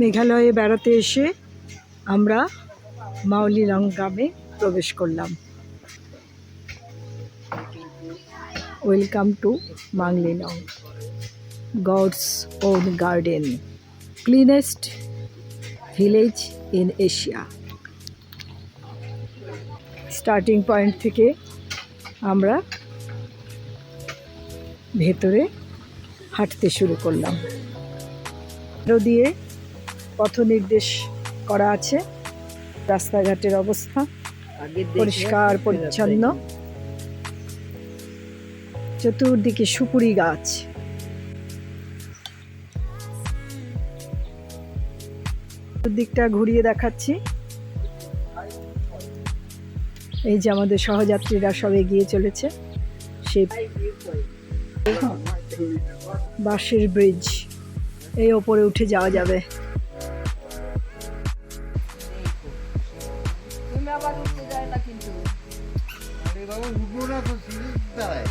মেঘালয়ে বেড়াতে এসে আমরা মাউলিলং গ্রামে প্রবেশ করলাম। Welcome to Mawlynnong God's own garden cleanest village in Asia starting point থেকে আমরা ভেতরে হাঁটতে শুরু করলাম। দিয়ে পথ নির্দেশ করা আছে। রাস্তাঘাটের অবস্থা পরিষ্কার পরিচ্ছন্ন। চতুর্দিকে সুপুরি গাছ। দিকটা ঘুরিয়ে দেখাচ্ছি। এই যে আমাদের সহযাত্রীরা সব এগিয়ে চলেছে। সেই বাঁশের ব্রিজ এই ওপরে উঠে যাওয়া যাবে। আবার উঠতে যায় না কিন্তু। আরে বাবু উঠবো না তো সিঁড়ি দাঁড়ায়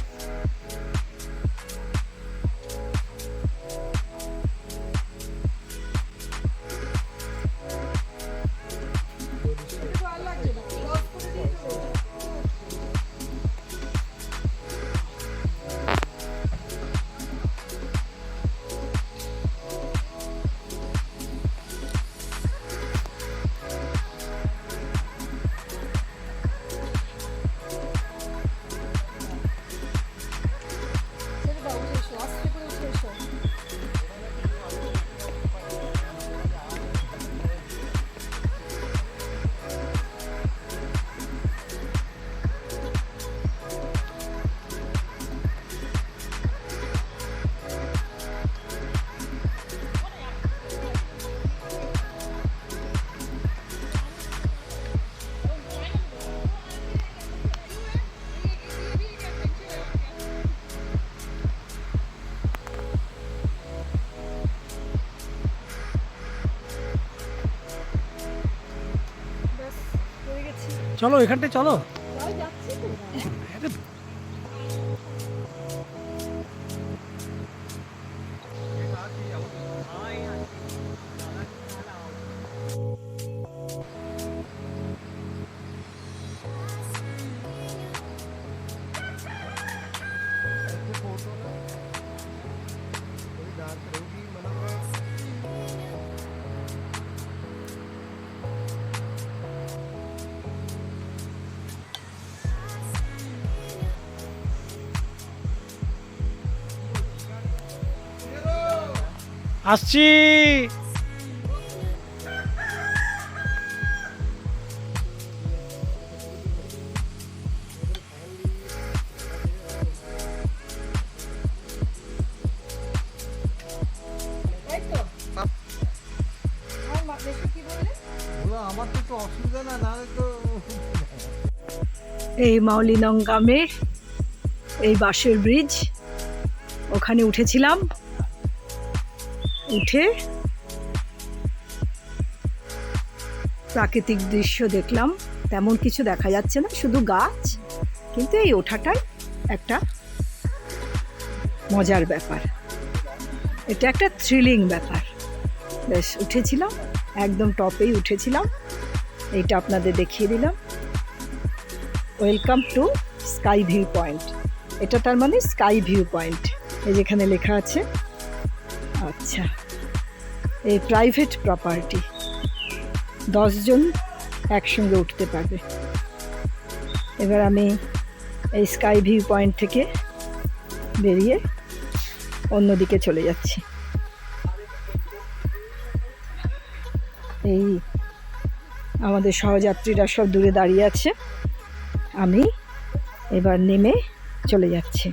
চলো এখানটায় চলো। তো এই মাউলিনং গ্রামে এই বাঁশের ব্রিজ ওখানে উঠেছিলাম। উঠে প্রাকৃতিক দৃশ্য দেখলাম। তেমন কিছু দেখা যাচ্ছে না, শুধু গাছ। কিন্তু এই ওঠাটাই একটা মজার ব্যাপার। এটা একটা থ্রিলিং ব্যাপার। বেশ, উঠেছিলাম, একদম টপেই উঠেছিলাম। এইটা আপনাদের দেখিয়ে দিলাম। Welcome to sky view point এটা তার মানে স্কাই ভিউ পয়েন্ট এই যেখানে লেখা আছে। আচ্ছা। এই প্রাইভেট প্রপার্টি দশজন একসঙ্গে উঠতে পারবে। এবার আমি এই স্কাই ভিউ পয়েন্ট থেকে বেরিয়ে অন্যদিকে চলে যাচ্ছি। এই আমাদের সহযাত্রীরা সব দূরে দাঁড়িয়ে আছে। আমি এবার নেমে চলে যাচ্ছি।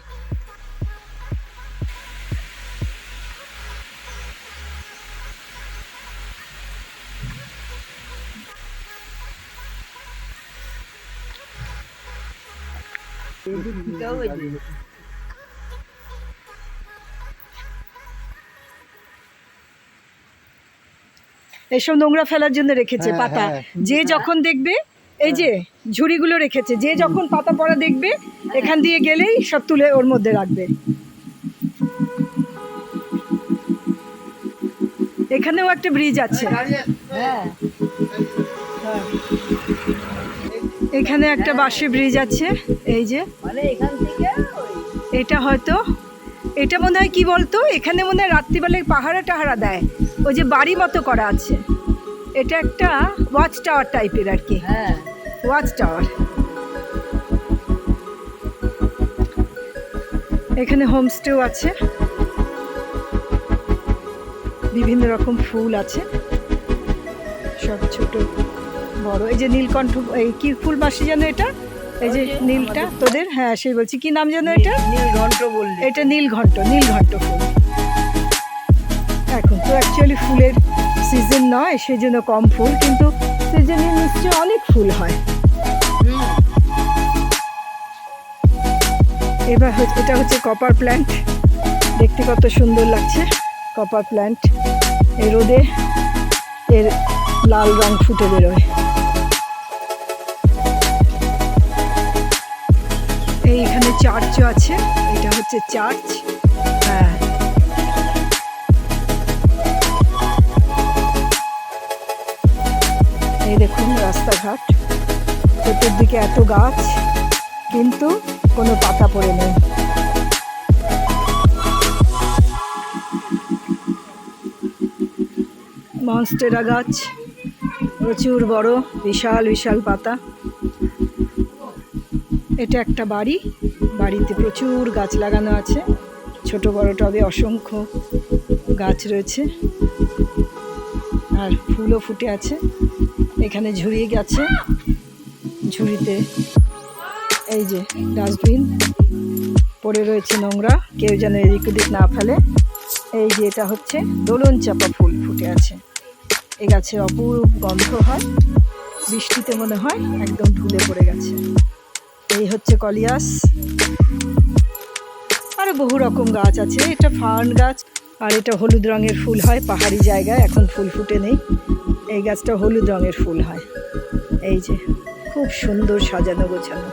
এইসব নোংরা ফেলার জন্য রেখেছে হ্যাঁ, পাতা। হ্যাঁ। যে যখন দেখবে এই যে ঝুড়িগুলো রেখেছে যে যখন পাতা পড়া দেখবে এখান দিয়ে গেলেই সব তুলে ওর মধ্যে রাখবে। এখানেও একটা ব্রিজ আছে। হ্যাঁ। এখানে একটা বাঁশের ব্রিজ আছে এই যে। এটা হয়তো এটা মনে হয় কি বলতো? এখানে মনে হয় রাত্রিবেলায় পাহারা টাহারা দেয়। ওই যে বাড়ি মতো করা আছে। এটা একটা ওয়াচ টাওয়ার টাইপের আর কি। হ্যাঁ। ওয়াচ টাওয়ার এখানে হোমস্টেও আছে। বিভিন্ন রকম ফুল আছে। সব ছোট। বড়। এই যে নীলকণ্ঠ এই কি ফুল মাসি যেন এটা? এই যে নীলটা তোদের? হ্যাঁ সেই বলছি। কি নাম যেন এটা? নীল ঘন্ট বললে। এটা নীলঘণ্ট নীলঘণ্ট ফুল। এখন তো অ্যাকচুয়ালি ফুলের সিজন নয় সেই জন্য কম ফুল কিন্তু সিজনে নিশ্চয়ই অনেক ফুল হয়। এবার হচ্ছে- এটা হচ্ছে কপার প্ল্যান্ট দেখতে কত সুন্দর লাগছে কপার প্ল্যান্ট এই রোদে এর লাল রং ফুটে বেরোয়। চার্চও আছে, এটা হচ্ছে চার্চ। হ্যাঁ। এই দেখুন রাস্তাঘাট, চতুর্দিকে এত গাছ, কিন্তু কোনো পাতা পড়ে নেই। মনস্টেরা গাছ, প্রচুর বড়, বিশাল বিশাল পাতা। এটা একটা বাড়ি বাড়িতে প্রচুর গাছ লাগানো আছে। ছোট বড় টবে অসংখ্য গাছ রয়েছে। আর ফুলও ফুটে আছে। এখানে ঝুড়িয়ে গেছে। ঝুড়িতে এই যে ডাস্টবিন পড়ে রয়েছে নোংরা। কেউ যেন এদিক ওদিক না ফেলে। এই যে এটা হচ্ছে দোলন চাপা ফুল ফুটে আছে। এ গাছের অপূর্ব গন্ধ হয়। বৃষ্টিতে মনে হয় একদম ঢুলে পড়ে গেছে। এই হচ্ছে কলিয়াস। আরও বহু রকম গাছ আছে। এটা ফার্ন গাছ, আর এটা হলুদ রঙের ফুল হয়। পাহাড়ি জায়গায় এখন ফুল ফুটে নেই। এই গাছটা হলুদ রঙের ফুল হয়। এই যে, খুব সুন্দর সাজানো গোছানো।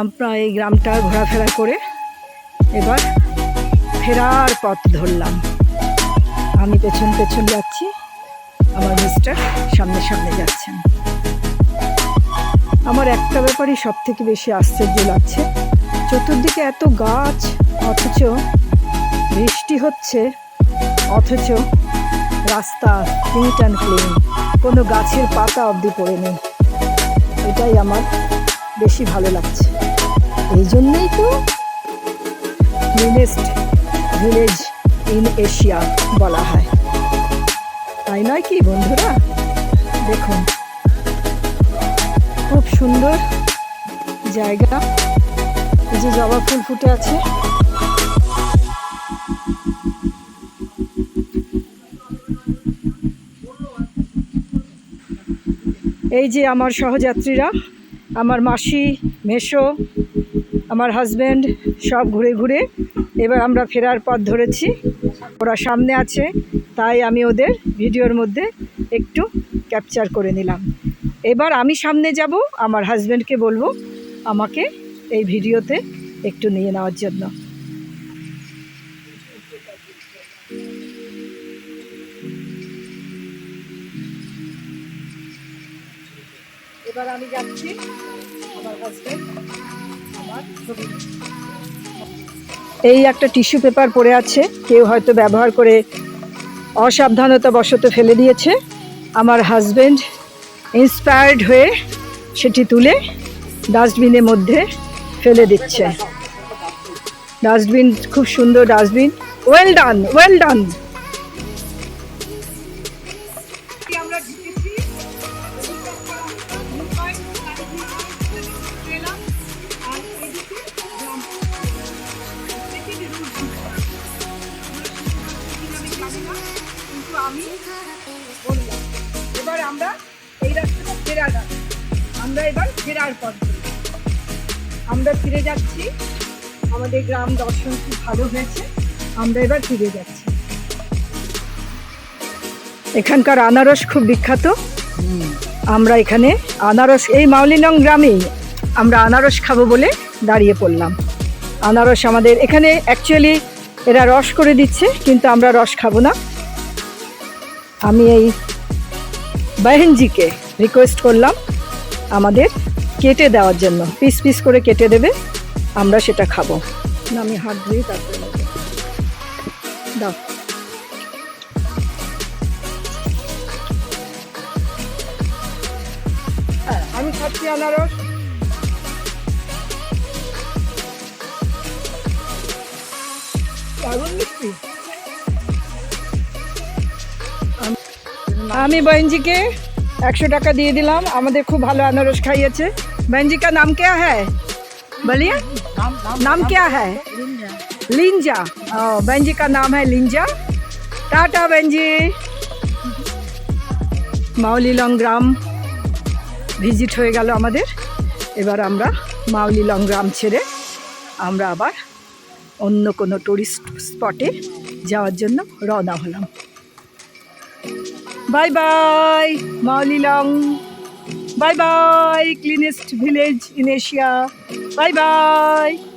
আমরা এই গ্রামটা ঘোরাফেরা করে এবার ফেরার পথ ধরলাম। আমি পেছন পেছন যাচ্ছি, আমার মিস্টার সামনে সামনে যাচ্ছেন। আমার একটা ব্যাপারই সব থেকে বেশি আশ্চর্য লাগছে, চতুর্দিকে এত গাছ, অথচ বৃষ্টি হচ্ছে, অথচ রাস্তা নিট অ্যান্ড ক্লিন কোনো গাছের পাতা অবধি পড়ে নেই এটাই আমার বেশি ভালো লাগছে। এই জন্যই তো ক্লিনেস্ট ভিলেজ ইন এশিয়া বলা হয়। তাই নয় কি বন্ধুরা? দেখুন, খুব সুন্দর জায়গা। এই যে জবা ফুল ফুটে আছে। এই যে আমার সহযাত্রীরা, আমার মাসি মেশো আমার হাজব্যান্ড সব ঘুরে ঘুরে এবার আমরা ফেরার পথ ধরেছি। ওরা সামনে আছে, তাই আমি ওদের ভিডিওর মধ্যে একটু ক্যাপচার করে নিলাম। এবার আমি সামনে যাব, আমার হাজব্যান্ডকে বলব আমাকে এই ভিডিওতে একটু নিয়ে নেওয়ার জন্য। এবার আমি যাচ্ছি আমার হাজব্যান্ড এই একটা টিস্যু পেপার পড়ে আছে। কেউ হয়তো ব্যবহার করে অসাবধানতা বশত ফেলে দিয়েছে। আমার হাজবেন্ড ইন্সপায়ার্ড হয়ে সেটি তুলে ডাস্টবিনের মধ্যে ফেলে দিচ্ছে। ডাস্টবিন, খুব সুন্দর dustbin. Well done well done আমরা এবার ফেরার পথ। আমরা ফিরে যাচ্ছি। আমাদের গ্রাম দর্শন খুব ভালো হয়েছে। আমরা এবার ফিরে যাচ্ছি। এখানকার আনারস খুব বিখ্যাত। আমরা এখানে আনারস, এই মাউলিনং গ্রামেই আমরা আনারস খাব বলে দাঁড়িয়ে পড়লাম। আনারস আমাদের এখানে অ্যাকচুয়ালি এরা রস করে দিচ্ছে, কিন্তু আমরা রস খাব না। আমি এই বাহেনজিকে রিকোয়েস্ট করলাম। আমাদের কেটে দেওয়ার জন্য। পিস পিস করে কেটে দেবে, আমরা সেটা খাব। আমি হাত ধুয়ে তারপরে দাও। হ্যাঁ, আমি খাচ্ছি আনারস। আমি একশো টাকা দিয়ে দিলাম আমাদের খুব ভালো আনারস খাইয়েছে बहन जी का नाम क्या है बोलिए नाम क्या है लिंजा ओ, बहन जी का नाम है लिंजा टाटा बहन जी মাউলিলং গ্রাম ভিজিট হয়ে গেল আমাদের এবার আমরা মাউলিলং গ্রাম ছেড়ে আমরা আবার অন্য কোনো টুরিস্ট স্পটে যাওয়ার জন্য রওনা হলাম Bye-bye, Maulilong. Bye-bye, cleanest village in Asia. Bye-bye.